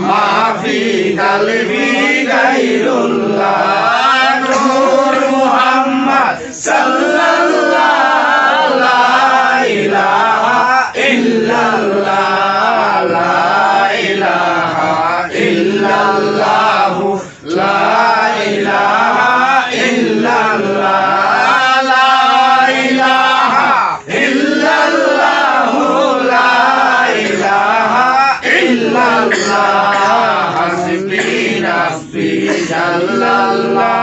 মাফি কালবি গাইরুল্লাহ হাসবি জাল্লাল্লাহ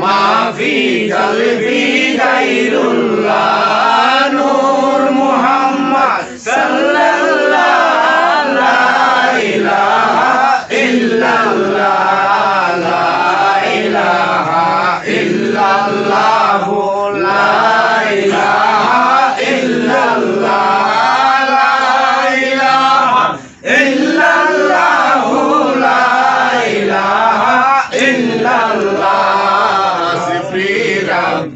মাফি জালবি গাইরুল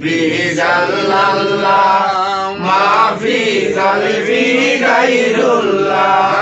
প্লিজ আল্লাহ মাফি গাইরুল্লাহ